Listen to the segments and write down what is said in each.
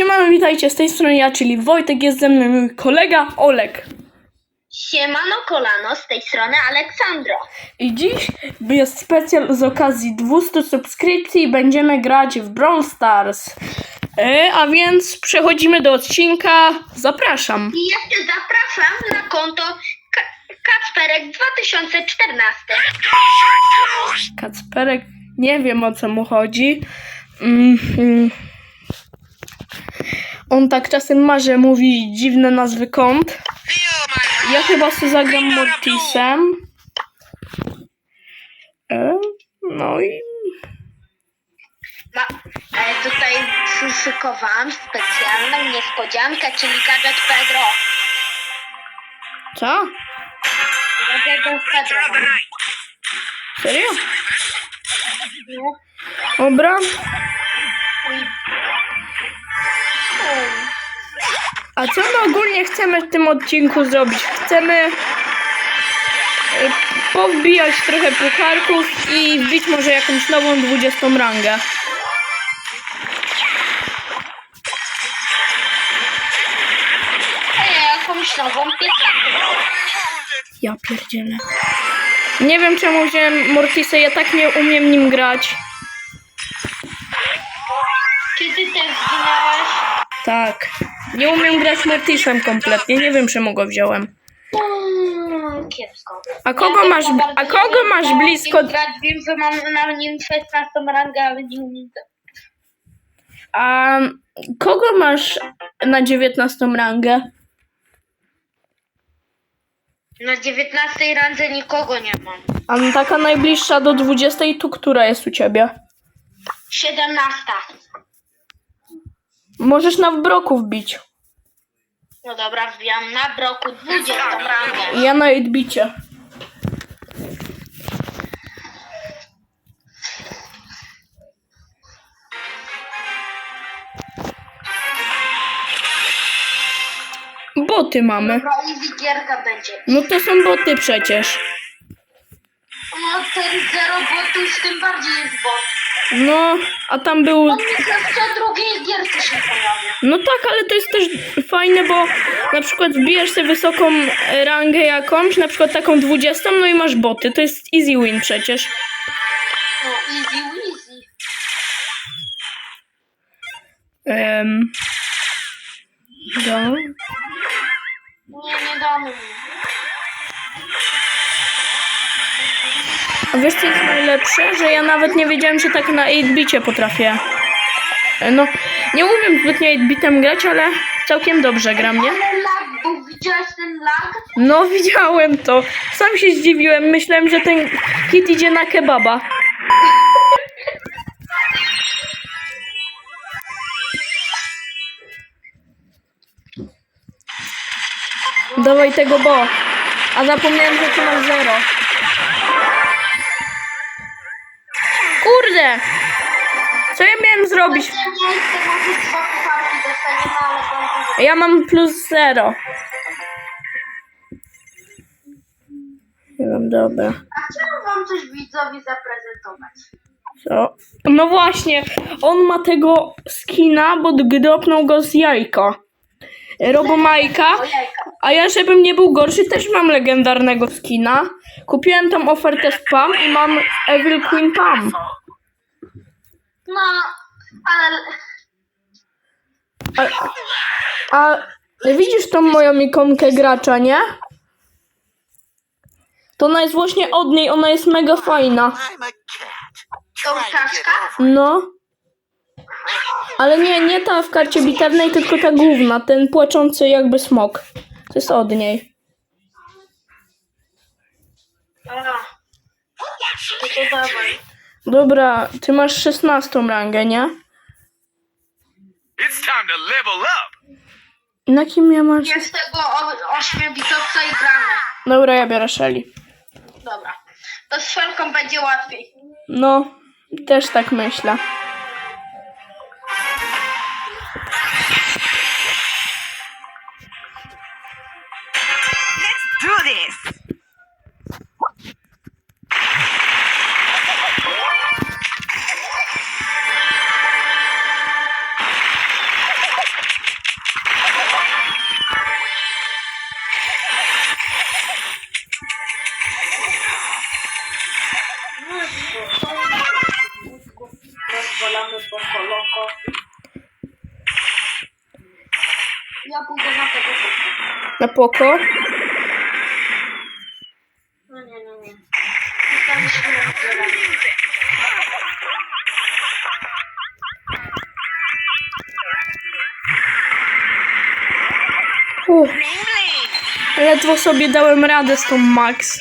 Siemano, witajcie z tej strony ja, czyli Wojtek, jest ze mną mój kolega Olek. Siemano kolano, z tej strony Aleksandro. I dziś jest specjal z okazji 200 subskrypcji i będziemy grać w Brawl Stars. E, a więc przechodzimy do odcinka. Zapraszam. I ja cię zapraszam na konto Ka- Kacperek 2014. Kacperek, nie wiem o co mu chodzi. Mm, mm. On tak czasem marzy, mówi dziwne nazwy kont. Ja chyba sobie zagram Mortisem. E, no i Ma, ale tutaj przyszykowałam specjalną niespodziankę, czyli gadżet Pedro. co? Gadżet Pedro. Serio? No. Dobra. A co my ogólnie chcemy w tym odcinku zrobić? Chcemy e, powbijać trochę pucharków i wbić może jakąś nową 20 rangę. Jakąś nową. Ja pierdzielę. Nie wiem czemu wziąłem Mortisa, ja tak nie umiem nim grać. Ty też zginąłeś? Tak. Nie umiem grać Mortisem kompletnie, nie wiem czemu go wziąłem. Mm, kiepsko. A kogo masz, a kogo masz blisko, Grać, wiem, że mam na nim 16 rangę, ale nie umiem a kogo masz na 19 rangę? Na 19 randze nikogo nie mam. A taka najbliższa do 20, tu która jest u ciebie? 17. Możesz na wbroku wbić. No dobra, wbijam na broku 20 rangę. Ja na 8bicie. Boty mamy. Dobra, będzie. No to są boty przecież. No ten zero botów tym bardziej jest bot. No, a tam był. On mi co drugiej gierce się pojawia. No tak, ale to jest też fajne, bo na przykład wbijesz sobie wysoką rangę jakąś, na przykład taką 20, no i masz boty. To jest easy win przecież. No easy easy. Um. Nie, nie damy mi. A wiesz co jest najlepsze? Że ja nawet nie wiedziałem, że tak na 8-bicie potrafię. E, No, nie umiem zbytnio 8-bitem grać, ale całkiem dobrze gram, nie? Widziałeś ten lag? No, widziałem to. Sam się zdziwiłem. Myślałem, że ten hit idzie na kebaba. Dawaj tego bo. A zapomniałem, że ty masz zero. Kurde! Co ja miałem zrobić? Ja mam plus zero. Nie wiem, dobra. A chciałam wam coś widzowi zaprezentować. Co? No właśnie, on ma tego skina, bo dropnął go z jajka. Robomajka. A ja, żebym nie był gorszy, też mam legendarnego skina. Kupiłem tam ofertę spam i mam Evil Queen Pam. No, ale... A, a widzisz tą moją ikonkę gracza, nie? To ona jest właśnie od niej, ona jest mega fajna. To over No. Ale nie, nie ta w karcie bitewnej, tylko ta główna, ten płaczący jakby smok. To jest od niej. A. No to dawaj. Dobra, ty masz 16 rangę, nie? It's time to level up. Na kim ja masz? Jest tego o- ośmiobitowca i gramy. Dobra, ja biorę Shelly. Dobra. To z Szelką będzie łatwiej. No, też tak myślę. Ja pójdę na tego Na poko? No nie, no nie. Tam. Ledwo sobie dałem radę z tą Max.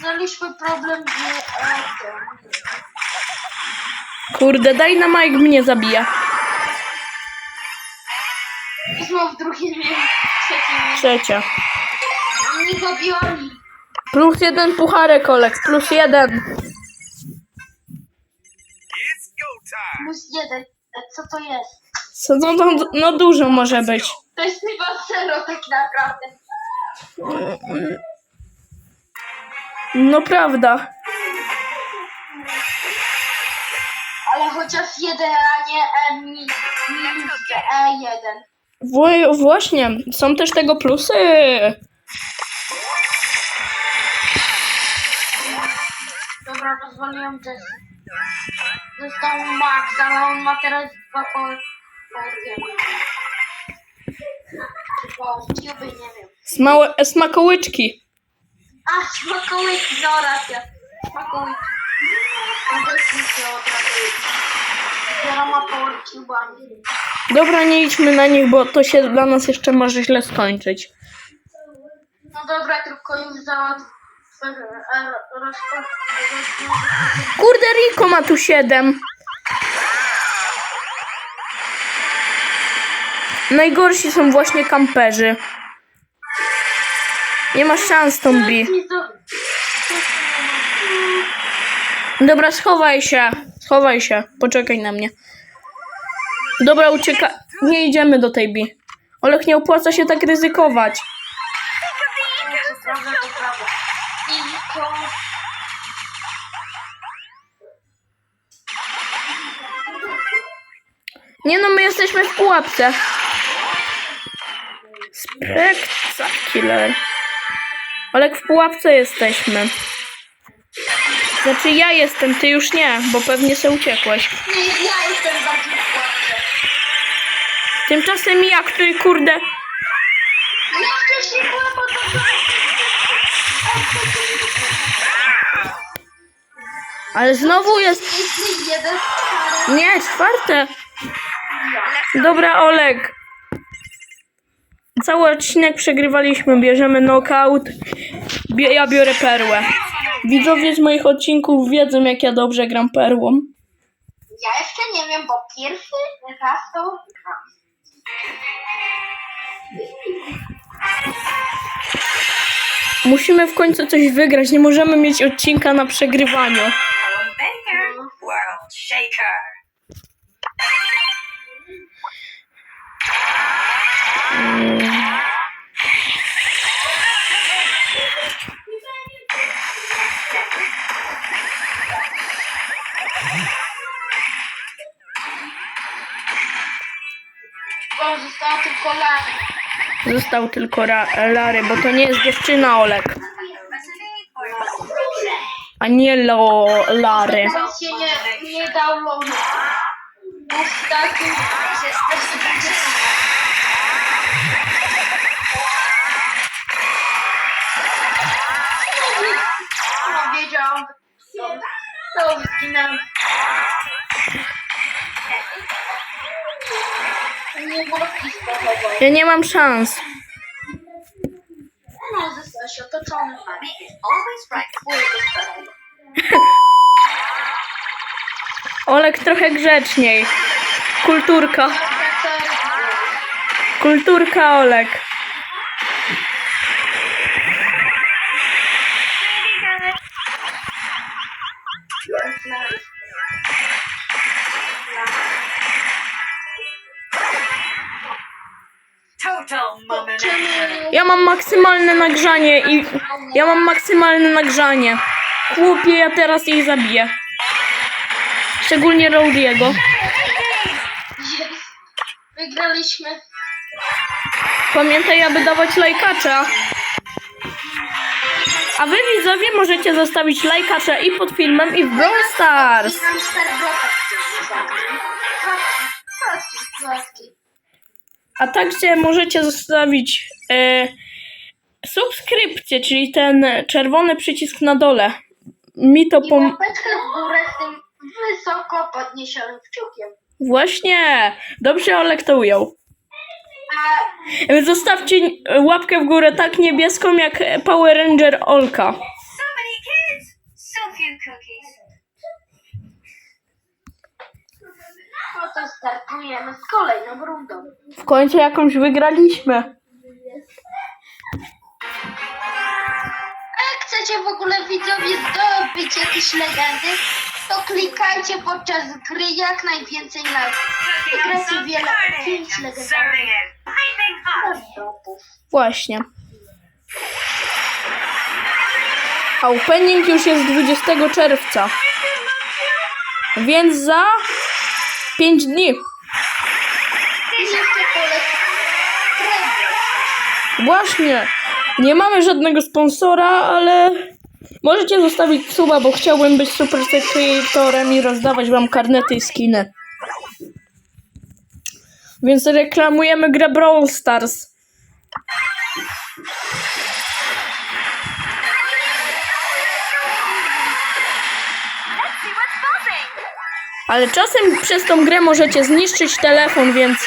Znaliśmy problem z. Kurde, daj na Mike mnie zabija. Drugie miejsce, trzecie miejsce. Trzecia. Oni go bioli. Plus jeden pucharek, Olek. Plus jeden. Plus jeden. E, Co to jest? Co, no, no, no dużo może być. To jest chyba zero tak naprawdę. No prawda. Ale chociaż jeden, a nie E mi, minus E1. Wło- właśnie, są też tego plusy. Dobra, pozwoliłem Jesse. Został Max, ale on ma teraz dwa po... po Bo cuby nie wiem. Smałe, smakołyczki. A, smakołyki, no racja. Smakołyki. Odeszli się od razu. Zbiera ma power cubami. Dobra, nie idźmy na nich, bo to się dla nas jeszcze może źle skończyć. No dobra, tylko już załatw... e, rozpo- Kurde, Rico ma tu siedem. Najgorsi są właśnie kamperzy. Nie ma szans, Tombi. Dobra, schowaj się. Schowaj się. Poczekaj na mnie. Dobra, ucieka. Nie idziemy do tej bi. Olech, nie opłaca się tak ryzykować. Nie no, my jesteśmy w pułapce. Spectacular. Olek, w pułapce jesteśmy. Znaczy ja jestem, ty już nie, bo pewnie se uciekłeś. Nie, ja jestem bardziej w pułapce. Tymczasem ja, który kurde... Ja wcześniej byłem pod Ale znowu jest... Nie, czwarte. Dobra, Olek. Cały odcinek przegrywaliśmy, bierzemy knockout. Bie- ja biorę perłę. Widzowie z moich odcinków wiedzą, jak ja dobrze gram perłą. Ja jeszcze nie wiem, bo pierwszy raz to gram. Musimy w końcu coś wygrać, nie możemy mieć odcinka na przegrywaniu. Baker. World shaker. Bo została tylko Lary. Został tylko ra- Lary, bo to nie jest dziewczyna Olek, a nie lo Lary. Więc się nie, nie dał. Niestety. Wiedziałam. To zginęłem. Nie. Ja nie mam szans. No, zostałeś otoczony. is always right. Twój dostałem. Olek trochę grzeczniej. Kulturka. Kulturka Olek. Ja mam maksymalne nagrzanie i ja mam maksymalne nagrzanie. Chłopie, ja teraz jej zabiję. Szczególnie Rowdiego. Wygraliśmy. Pamiętaj, aby dawać lajkacza. A wy widzowie możecie zostawić lajkacza i pod filmem i w Brawl Stars. I A także możecie zostawić e, subskrypcję, czyli ten czerwony przycisk na dole. Mi to I pom... łapeczkę w górę z tym wysoko podniesionym kciukiem. Właśnie, dobrze Olek to ujął. A Zostawcie łapkę w górę tak niebieską jak Power Ranger Olka. Startujemy z kolejną rundą. W końcu jakąś wygraliśmy. A jak chcecie w ogóle widzowie zdobyć jakieś legendy, to klikajcie podczas gry jak najwięcej up Wygracie wiele, pięć legendarnych. Właśnie. A opening już jest 20 czerwca. Więc za 5 dni. Właśnie. Nie mamy żadnego sponsora, ale możecie zostawić suba, bo chciałbym być super creatorem i rozdawać wam karnety i skiny. Więc reklamujemy grę Brawl Stars. Ale czasem przez tą grę możecie zniszczyć telefon, więc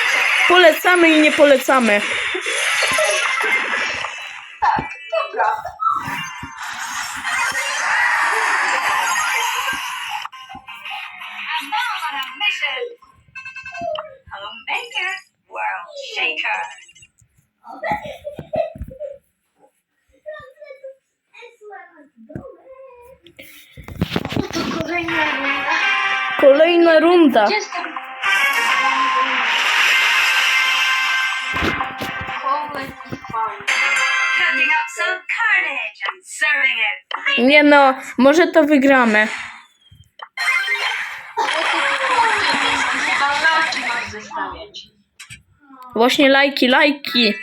polecamy i nie polecamy. Tak, to prawda. Shaker. Kolejna runda. Nie no, może to wygramy. Właśnie lajki, lajki.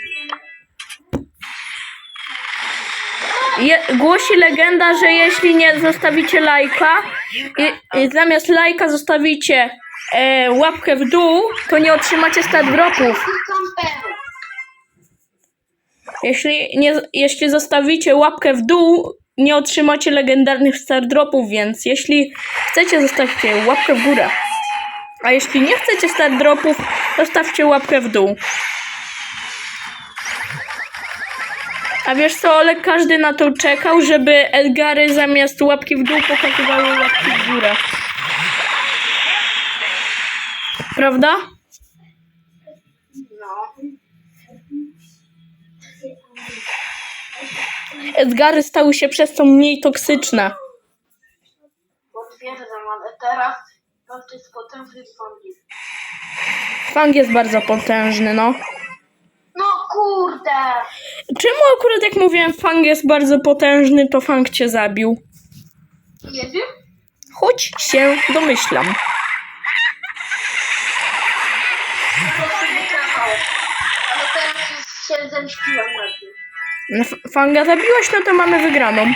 Je, głosi legenda, że jeśli nie zostawicie lajka i, i zamiast lajka zostawicie e, łapkę w dół, to nie otrzymacie stat dropów. I kamperów. Jeśli, nie, jeśli zostawicie łapkę w dół, nie otrzymacie legendarnych star dropów, więc jeśli chcecie, zostawcie łapkę w górę. A jeśli nie chcecie star dropów, zostawcie łapkę w dół. A wiesz co, Olek, każdy na to czekał, żeby Edgary zamiast łapki w dół pokazywały łapki w górę. Prawda? No. Edgary stały się przez to mniej toksyczne. Potwierdzam, ale teraz to jest potężny sądzik. Fang jest bardzo potężny, no. Kurde! Czemu akurat jak mówiłem Fang jest bardzo potężny, to Fang cię zabił? Nie wiem. Choć się domyślam. Po prostu wytrafał. Ale teraz już się zemściłam na tym. No, F- Fanga zabiłeś, no to mamy wygraną.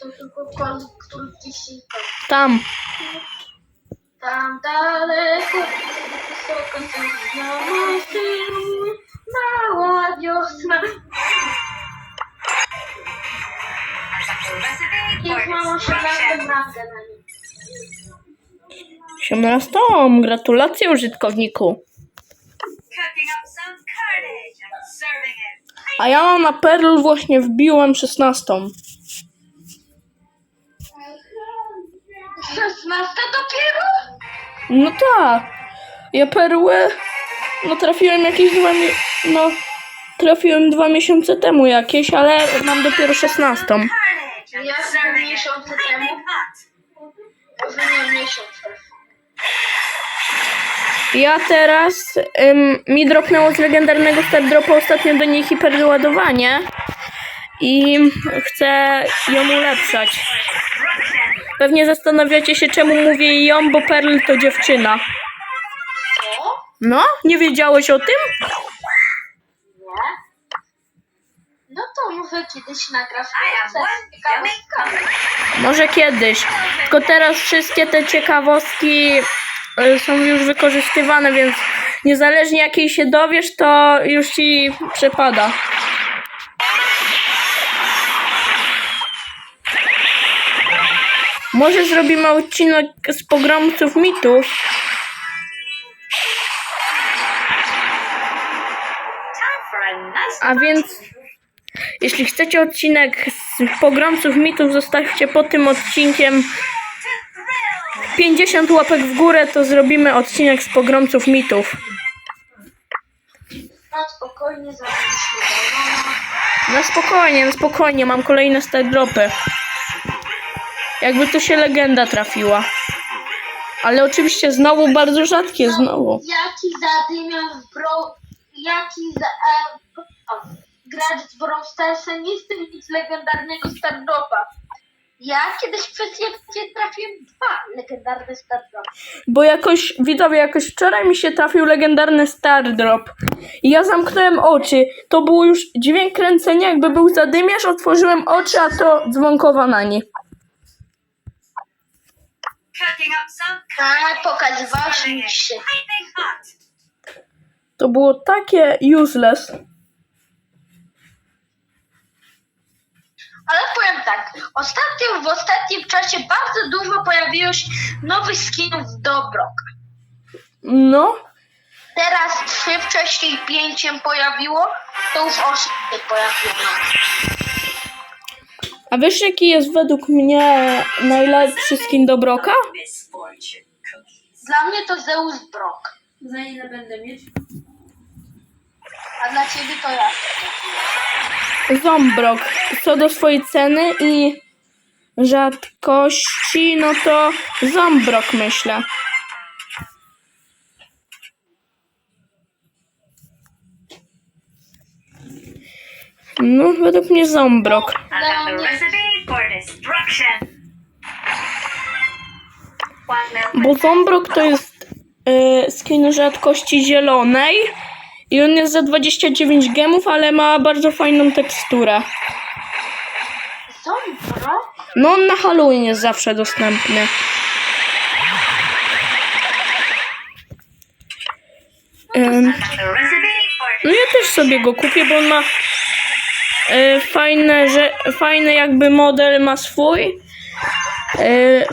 To tylko kolik, który gdzieś się Tam. Tam daleko, wysoko mała wiosna. Recipe Jest for mama się na destruction. tym rangę na nim. 18. Gratulacje użytkowniku. A ja mam na Perl właśnie wbiłem 16. 16 dopiero? No tak. Ja perły. No trafiłem jakieś dwa mi- No. Trafiłem dwa miesiące temu jakieś, ale mam dopiero 16. carnage and Ja it miesiące temu. miesiąc. Ja teraz ym, mi dropnęło z legendarnego Star Dropa ostatnio do niej hiperładowanie i chcę ją ulepszać. Pewnie zastanawiacie się, czemu mówię ją, bo Pearl to dziewczyna. Co? No, nie wiedziałeś o tym? Nie? No to może kiedyś nagrasz ciekawostkami. Może kiedyś. Tylko teraz wszystkie te ciekawostki y, są już wykorzystywane, więc niezależnie jakiej się dowiesz, to już ci przepada. Może zrobimy odcinek z pogromców mitów. A więc jeśli chcecie odcinek z pogromców mitów, zostawcie pod tym odcinkiem 50 łapek w górę, to zrobimy odcinek z pogromców mitów. No. Na spokojnie, na spokojnie, mam kolejne star dropy. Jakby to się legenda trafiła. Ale oczywiście znowu bardzo rzadkie, znowu. Jaki zadymiarz bro... Jaki za... E, gracz z Brawl Starsa nie chce mieć legendarnego Stardropa. Ja kiedyś przez jak trafiłem dwa legendarne Stardropy. Bo jakoś, widzowie, jakoś wczoraj mi się trafił legendarny Star Drop. I ja zamknąłem oczy. To był już dźwięk kręcenia, jakby był zadymiarz, otworzyłem oczy, a to dzwonkowa na nie. Tak, pokazywałeś mi się. To było takie useless. Ale powiem tak, ostatnio, w ostatnim czasie bardzo dużo pojawiło się nowych skinów do Broka. No, Teraz trzy, wcześniej pięć się pojawiło, to już osiem się pojawiło. A wiesz jaki jest według mnie najlepszy skin do Broka? Dla mnie to Zeus Brok, Za ile będę mieć? a dla ciebie to ja. Zombrok. Co do swojej ceny i rzadkości, no to Zombrok myślę. No, według mnie Zombrok. Bo Zombrok to jest y, skin rzadkości zielonej i on jest za 29 gemów, ale ma bardzo fajną teksturę. No on na Halloween jest zawsze dostępny. For no ja też sobie go kupię, bo on ma y, fajne, że, fajny jakby model ma swój.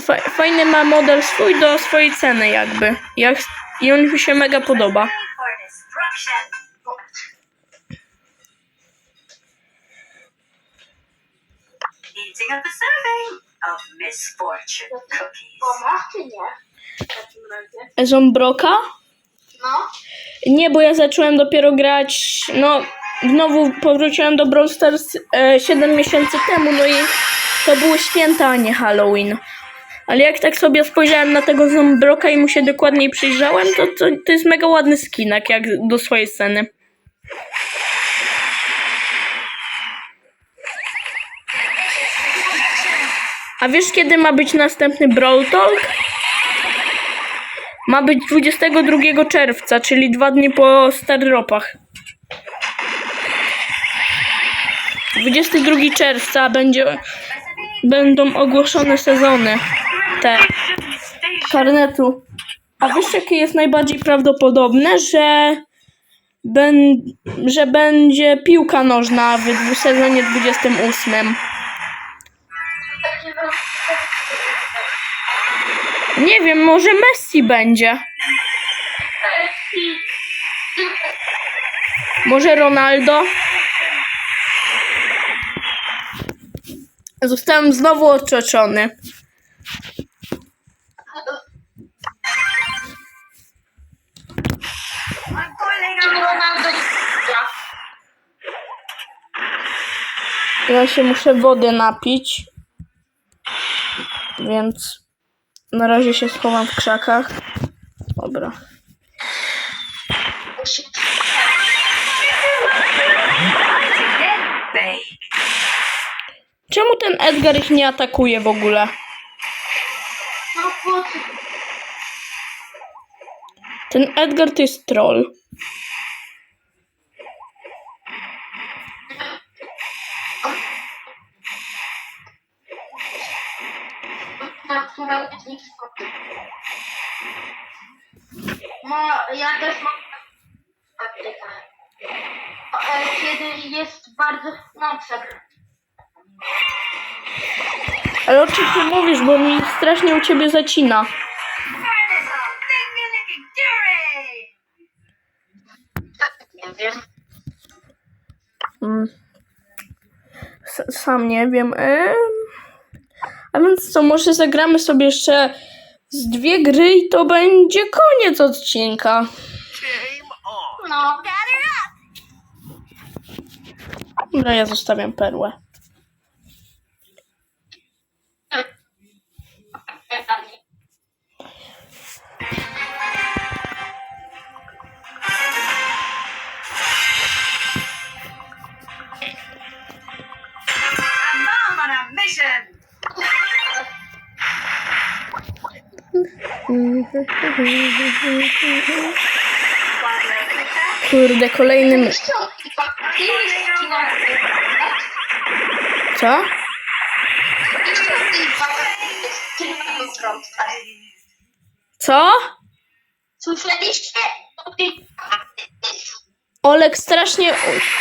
Fa, fajny ma model swój do swojej ceny jakby. Jak, I on mi się mega podoba. Eating up a serving of misfortune cookies. Pomach czy nie? W takim razie. Zombroka? No. Nie, bo ja zacząłem dopiero grać, no znowu powróciłem do Brawl Stars e, 7 miesięcy temu, no i to były święta, a nie Halloween. Ale jak tak sobie spojrzałem na tego Zombroka i mu się dokładniej przyjrzałem, to, to, to jest mega ładny skinek, jak do swojej sceny. A wiesz kiedy ma być następny Brawl Talk? Ma być 22 czerwca, czyli dwa dni po Star Dropach. 22 czerwca będzie, będą ogłoszone sezony te karnetu. A wiesz jakie jest najbardziej prawdopodobne, że, ben, że będzie piłka nożna w sezonie 28. Takie no, Nie wiem, może Messi będzie. Może Ronaldo? Zostałem znowu gra. Ja się muszę wody napić. Więc na razie się schowam w krzakach. Dobra. Czemu ten Edgar ich nie atakuje w ogóle? No po co? Ten Edgar to jest troll. No, ja też mam taktykę. E, Kiedy jest bardzo no przegrać. Ale o czym ty mówisz, bo mi strasznie u ciebie zacina. Nie wiem. Mm. Sam nie wiem. Em. A więc co, może zagramy sobie jeszcze z dwie gry i to będzie koniec odcinka. No. Dobra, ja zostawiam perłę. Kurde, kolejnym... Co? Co? Słyszeliście? Olek, strasznie...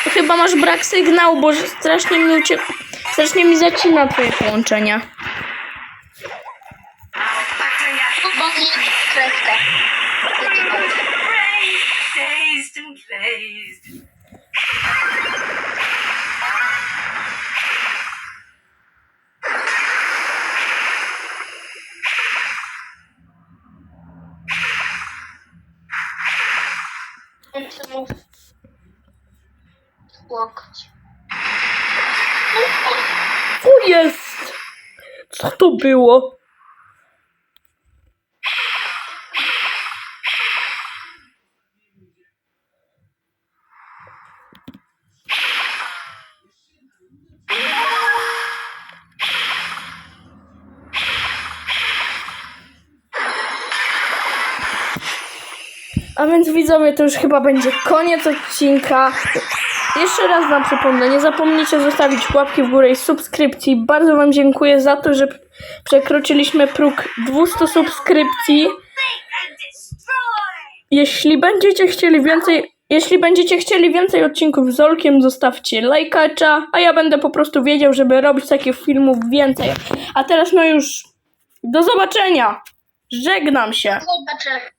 Chyba masz brak sygnału, bo strasznie mi, ucie... strasznie mi zacina twoje połączenia. Łokć. O jest! Co to było? A więc widzowie, to już chyba będzie koniec odcinka. Jeszcze raz Wam przypomnę, nie zapomnijcie zostawić łapki w górę i subskrypcji. Bardzo Wam dziękuję za to, że przekroczyliśmy próg 200 subskrypcji. Jeśli będziecie chcieli więcej, jeśli będziecie chcieli więcej odcinków z Olkiem, zostawcie lajkacza, a ja będę po prostu wiedział, żeby robić takich filmów więcej. A teraz no już do zobaczenia. Żegnam się. Zobaczę.